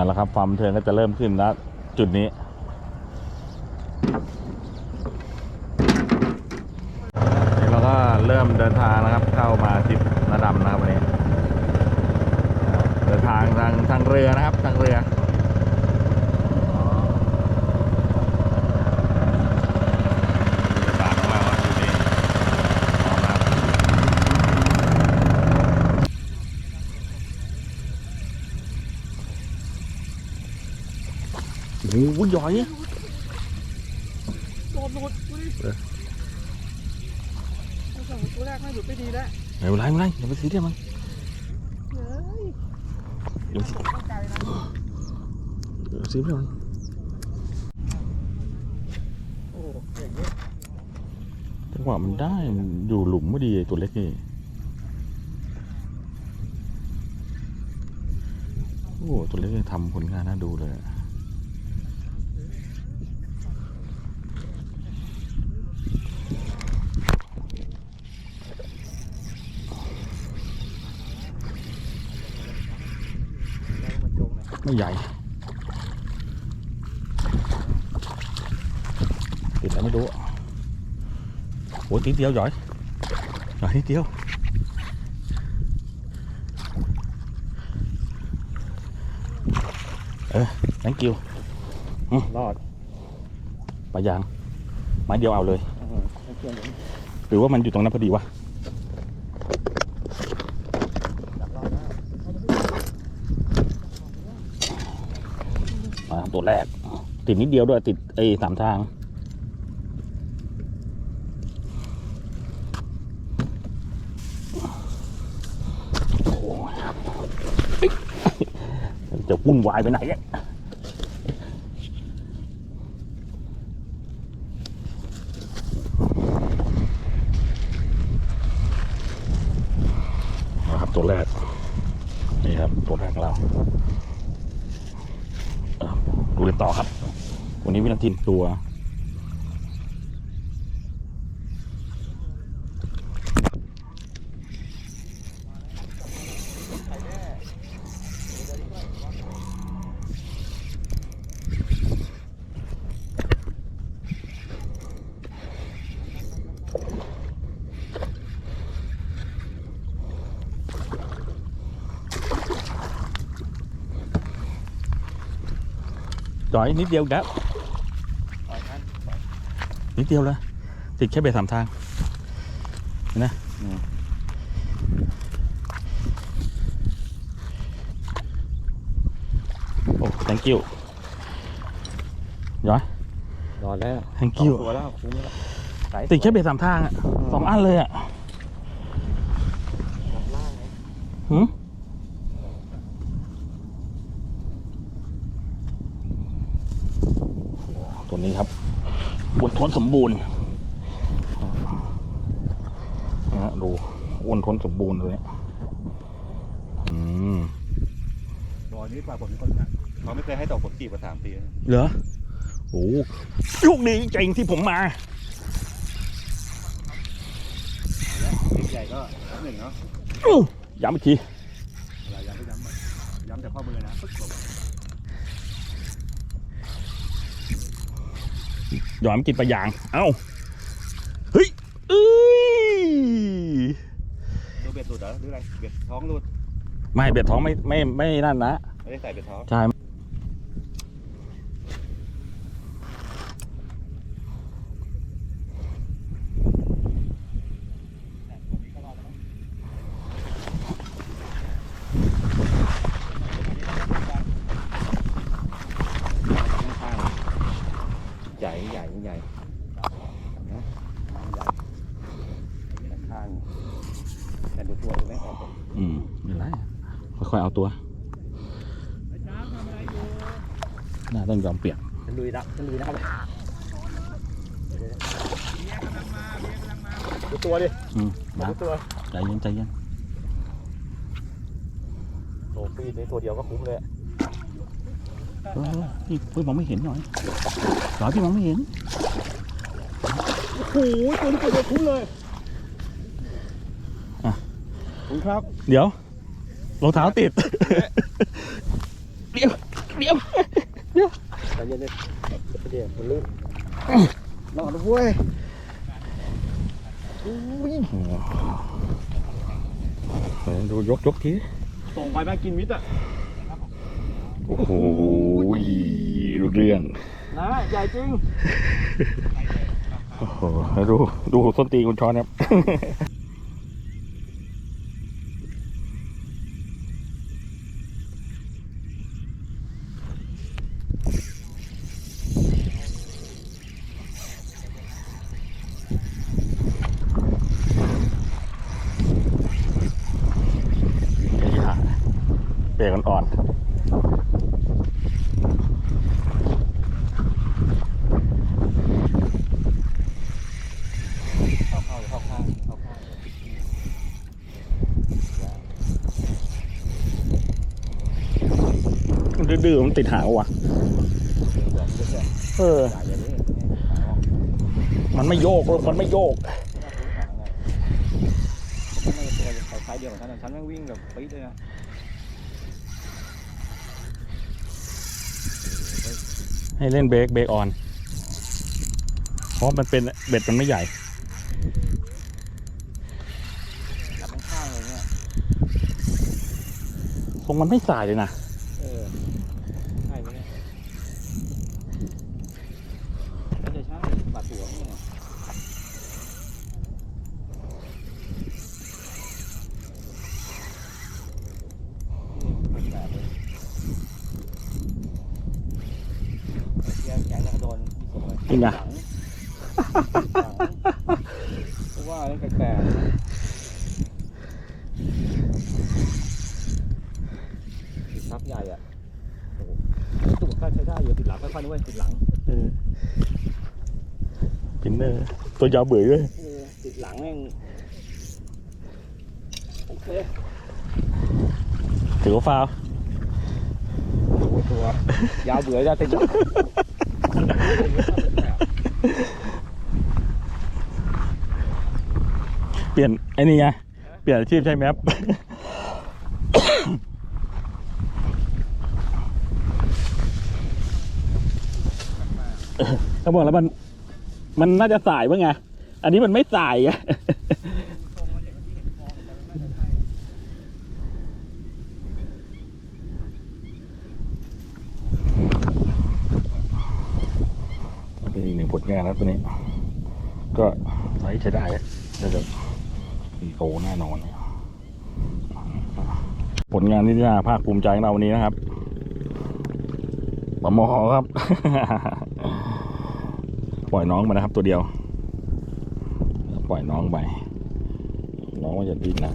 มาแล้วครับความเทิงก็จะเริ่มขึ้นนะจุดนี้ เราก็เริ่มเดินทางนะครับ เข้ามาทิปนาดำนะครับวันนี้ เดินทางทางทางเรือนะครับทางเรือบรรยากาศของเราอะจุดนี้พร้อมนะครับ โอ้โหใหญ่โดนหลุดดูดิเออเอาสองตัวแรกไม่หลุดไม่ดีแล้วไม่เป็นไรไม่เป็นไรอย่าไปซีเรียสมันเฮ้ยอย่าไปซีเข้าใจนะอย่าไปซีเรียสมันโอ้อย่างนี้จังหวะมันได้มันอยู่หลุมไม่ดีไอ้ตัวเล็กนี่โอ้ตัวเล็กนี่ทำผลงานน่าดูเลยอะ ไม่ใหญ่ติดอะไรไม่รู้อะโอ้ยติดเดียวหย่อยหย่อยนิดเดียวเออ thank you รอดปลายางไม้เดียวเอาเลยเออไม่เชื่อผมหรือว่ามันอยู่ตรงนั้นพอดีวะ จับรอดนะ มาตัวแรก ติดนิดเดียวด้วยติดไอ้สามทาง จะวุ่นวายไปไหนเนี่ยนะครับตัวแรก นี่ครับ ตัวแรกของเรา ดูกันต่อครับ วันนี้วินาทีตัวจอยนิดเดียวครับปล่อยมัน นิดเดียวเลยติดแค่เบ็ดสามทางเห็นนะโอ้ thank you ย้อยรอดแล้ว thank สอง you ตัวแล้วคุ้มแล้วสายติดแค่เบ็ดสามทางอะสองอันเลยอะจับล่างเลยหืมตัวนี้ครับ อ้วนท้นสมบูรณ์นะฮะดูอ้วนท้นสมบูรณ์เลยอืมรอยนี้ปลาผมคนนะเขาไม่เคยให้ตกผลกีบมาสามปีแล้วเหรอโอ้โชคดีจริงๆที่ผมมาทีใหญ่ก็หนึ่งเนาะอู้ย้ำอีกที เวลาย้ำก็ย้ำมาย้ำจากข้อมือนะปึ๊กลง หย่อนกินปลายาง เอ้า เฮ้ยเอ้ยดูเบ็ดหลุดเหรอหรืออะไรเบ็ดท้องหลุด ไม่เบ็ดท้องไม่ไม่ไม่นั่นนะ ไม่ได้ใส่เบ็ดท้อง ใช่ ใหญ่ใหญ่ใหญ่นะใหญ่ข้างแต่ดูตัวดูไม่ออก อืมไม่เป็นไรค่ อยๆเอาตัวน่าต้องยอมเปียกฉันลุยละฉันลุยนะครับดูตัวดิอืมดูนะตัวใจเย็นใจเย็นโอ้ปีในตัวเดียวก็คุ้มเลยเออพี่พี่มองไม่เห็นหน่อยหรอพี่มองไม่เห็นโอ้โหตัวนี้ตัวเดียวคุ้มเลยอะคุณครับ เดี๋ยว รองเท้าติดเดี๋ยวเดี๋ยวใจเย็นเลยเดี๋ยวมันลื่นรอดเว้ยอุ้ยดูยกยกทีส่งไปแม่กินมิดอะโอ้โหรู้เรื่องนะใหญ่จริง โอ้โหแล้วดู ดูส้นตีนคุณช้อนครับ ขยะเบรกอ่อนๆ ดื้อๆมันติดหางวะเออ มันไม่โยกเลยมันไม่โยกใช้เดียวกันฉันแม่งวิ่งแบบปี๊ดเลยนะให้เล่นเบรกเบรกออน เพราะมันเป็นเบ็ดมันไม่ใหญ่จับข้างๆเลยเนี่ยทรงมันไม่สายเลยนะ เออใช่ไหมเนี่ยไม่ใช่ช่างบาดหัวเนี่ยมันแบบเลยแกแกจะโดนส่งไป จริงอะ หลังเพราะว่าเรื่องแปลก ๆติดทับใหญ่อะโอ้โหตัวก็ใช้ได้อยู่ติดหลังค่อยๆด้วยติดหลังเออปินเนอร์ตัวยาวเบื่อด้วยเออติดหลังแม่งโอเคถือว่าฟาวล์โอ้โหตัวยาวเบื่อจะติดหลังเปลี่ยนไอ้นี่ไงเปลี่ยนอาชีพใช่ไหมครับ เขาบอกแล้วมัน มันน่าจะสายบ้างไง อันนี้มันไม่สายไงเป็นอีกหนึ่งผลงานแล้วตัวนี้ ก็ไซส์ใช้ได้แล้วน่าจะโตแน่นอนผลงานที่น่าภาคภูมิใจของเราวันนี้นะครับปลาหมอครับ ปล่อยน้องมานะครับ ตัวเดียว ปล่อยน้องไป น้องอย่าดิ้นนะ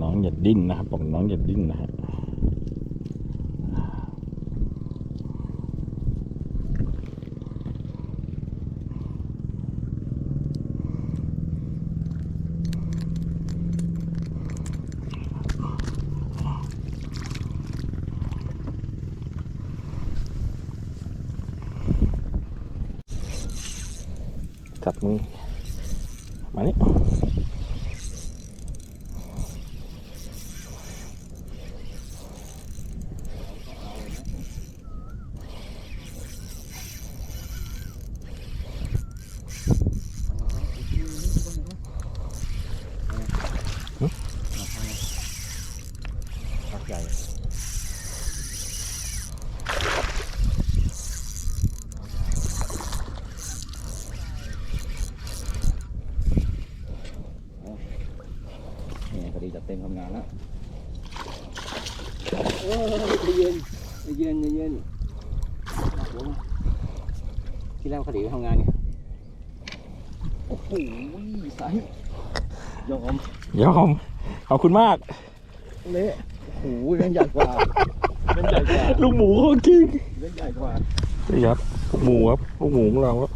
น้องอย่าดิ้นนะครับบอกน้องอย่าดิ้นนะครับ จับมือ มานี่หึ ทับใหญ่เนี่ยพอดีจัดเต็มทำงานแล้ว โอ้ยเย็นเย็นเย็นหัวมาที่แรกคดีไปทำงานเนี่ยโอ้โหสายยอมยอมขอบคุณมากเละโอ้โหเล่นใหญ่กว่าเล่นใหญ่กว่าลูกหมูของจริงเล่นใหญ่กว่านี่ครับลูกหมูครับลูกหมูของเราครับ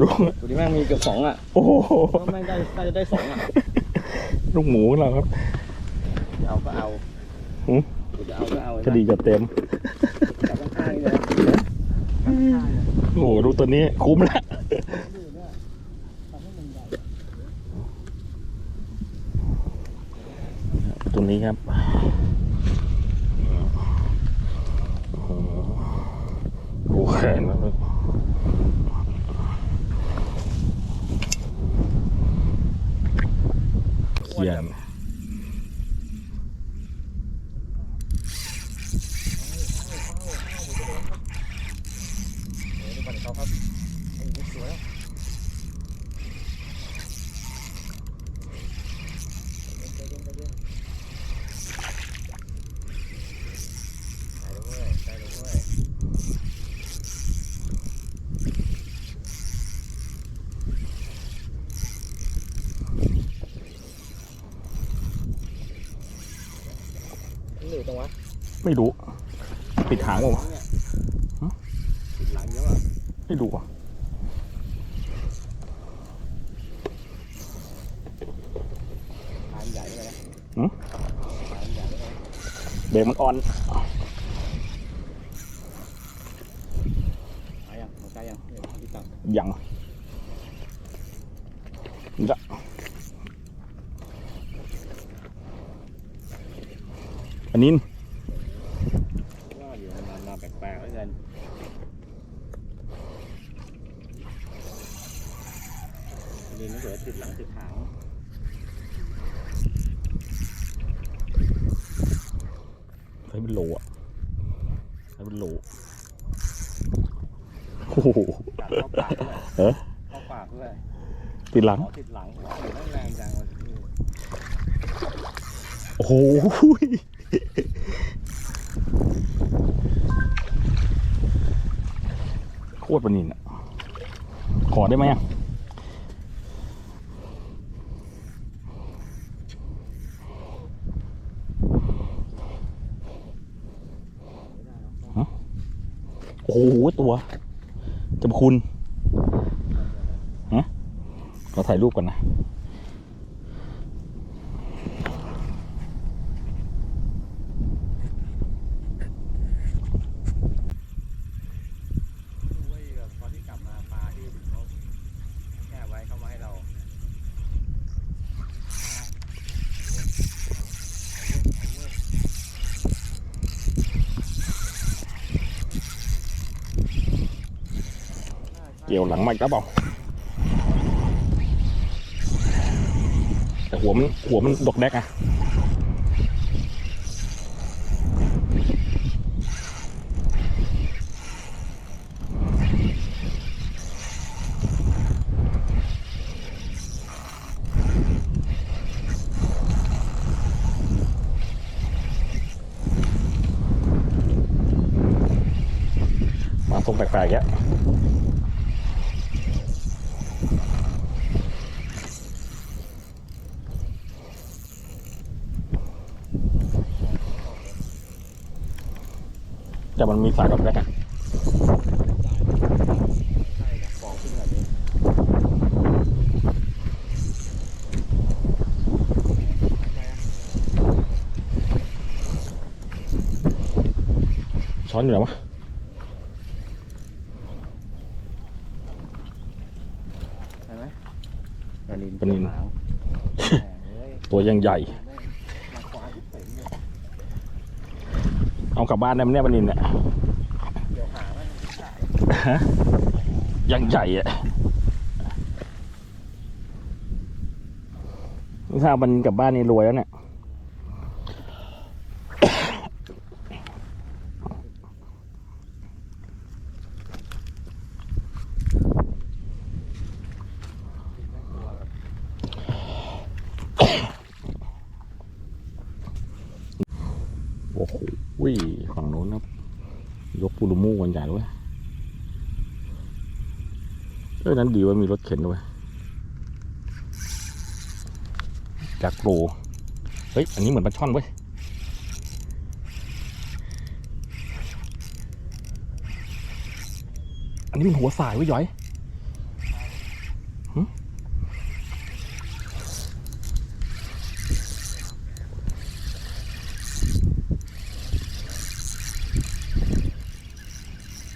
ลูกตัวนี้แม่งมีเกือบสองอะโอ้โหเพราะแม่งได้ได้ได้สองอะลูกหมูของเราครับจะเอาก็เอาหืม จะเอาก็เอาคดีจะเต็มจับข้างๆเลยโอ้โหดูตัวนี้คุ้มแล้วตัวนี้ครับ แขนแล้วเขียน โอ้นี่มันเขาครับโอ้โหสวยแล้วใจเย็นใจเย็นใจเย็นได้เลยเว้ยได้เลยเว้ยมันหนืดจั งวะไม่รู้ ปิดหางเปล่าวะเนี่ยฮะติดหลังเยอะอะไม่รู้อะทานใหญ่เลยนะหืมทานใหญ่เลยนะเบรกมันอ่อนเอายังเอาใจยังเนี่ยพี่ตังยัง อันนี้ว่าอยู่มันมามาแปลกๆแล้วกันดินไม่สวยติดหลังติดหางใช้เป็นโลอะใช้เป็นโลโอ้โหกัดเข้าปากด้วยเอ๊ะเข้าปากด้วยติดหลังอ๋อติดหลังโอ้โหแรงจังวะโอ้โห โคตรปนินอะ ขอได้ไหมอะโอ้โห ตัวจะคุณฮะเราถ่ายรูปกันนะ เว้ยแบบตอนที่กลับมาปลาที่เขาแช่ไว้เขามาให้เรา เกี่ยวหลัง มาอีกแล้วเปล่าแต่หัวมันหัวมันดกแดกอะมาทรงแปลกๆแยะ แต่มันมีสายกับแรกอะใช่ครับฟองขึ้นแบบนี้ช้อนอยู่ไหนวะใช่ไหมปลานินปลานิลหางแหมเอ้ยตัวยังใหญ่ แม่งมาขวาที่เป๋งเนี่ย เอากลับบ้านได้ไหมเนี่ยปลานินเนี่ยเดี๋ยวหามันขายฮะยังใหญ่อะถ้าเอามันกลับบ้านนี่รวยแล้วเนี่ย โอ้โหฝั่งโน้นนะ ยกปูรุมูกันใหญ่ด้วยเอ้นั้นดีว่ามีรถเข็นด้วยจากโปรเฮ้ย อันนี้เหมือนปลาช่อนเว้ย อันนี้มันหัวสายเว้ยย้อยหึ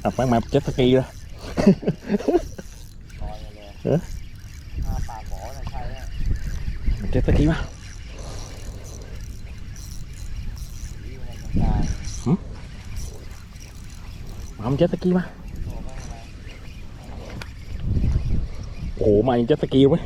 อะไปมาเจ็ตสกีเลย เออปากหมอใช่เดี๋ยวไปทีมาหมาเจ็ตสกีมา โอ้โหมาเจ็ตสกีไหม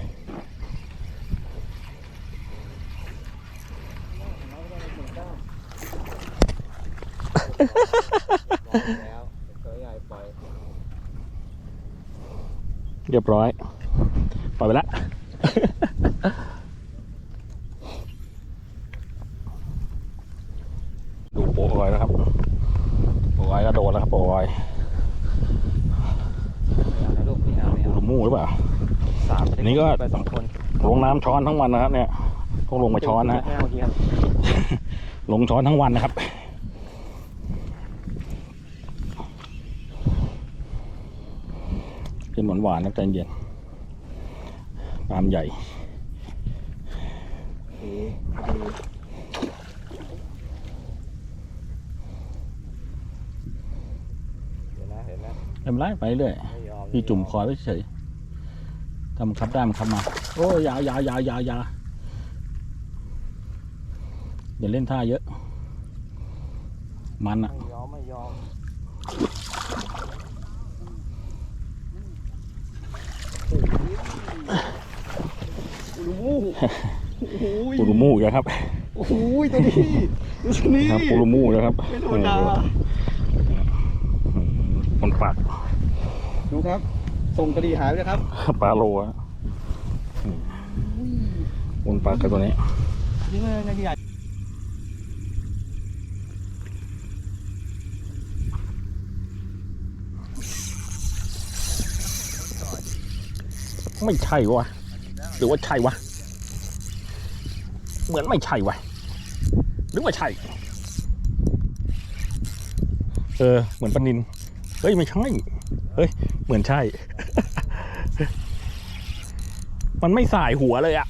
หรือเปล่า สามอันนี้ก็ ไปสองคนลงน้ำช้อนทั้งวันนะครับ เนี่ยต้องลงมาช้อนนะไม่เอาเฮียลงช้อนทั้งวันนะครับเป็นหวานหวานๆนะใจเย็นปลามใหญ่เห็นนะเห็นนะไม่เป็นไรไปเรื่อย ไม่ยอมพี่จุ่มคอยไว้เฉย ทำคับได้มันคับมา โอ้ยอยาอยาอยาอยาอยาอย่าเล่นท่าเยอะ มันอะไม่ยอมไม่ยอมโอ้โหโอ้โหปูรูมูอีกแล้วครับโอ้โหตัวนี้ตัวนี้ครับปูรูมูแล้วครับไม่ธรรมดาอืมคนปากดูครับ ส่งกระดีหายไปเลยครับ ปลาโลอะอืมคนปากกับตัวนี้นี่เลยกระดีใหญ่ไม่ใช่วะหรือว่าใช่วะ เหมือนไม่ใช่วะหรือว่าใช่ เออ เหมือนปลานิน เฮ้ย ไม่ใช่ เฮ้ย เหมือนใช่ มันไม่สายหัวเลยอะ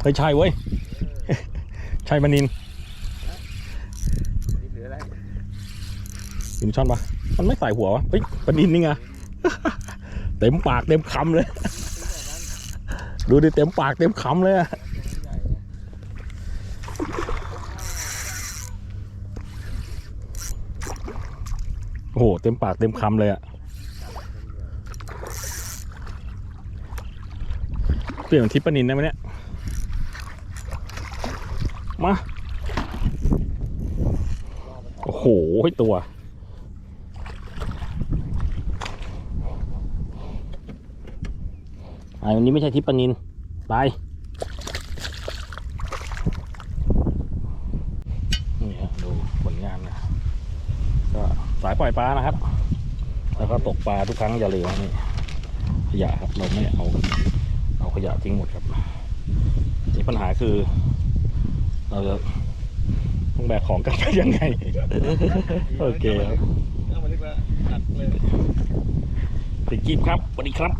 เฮ้ยใช่เว้ยใช่ปลานินหรืออะไรยิมช่อนปะมันไม่ใส่หัววะเฮ้ยปนินนี่ไงเต็มปากเต็มคำเลย ดูดิเต็มปากเต็มคำเลยอะ อ้โห เต็มปากเต็มคำเลยอะเปลี่ยนทิปปนินได้ไหมเนี่ย มา โอ้โหตัว ไอ้วันนี้ไม่ใช่ทิปปนิน ไป นี่ฮะดูผลงานนะ ก็สาย ปล่อยปลานะครับ แล้วก็ตกปลาทุกครั้งอย่าลืมว่านี่ขยะครับเราไม่เอาเอาขยะทิ้งหมดครับนี่ปัญหาคือ เราจะต้องแบกของกันไปยังไง โอเคครับเอามาเรียกว่าหนักเลยติดกีบครับสวัสดีครับ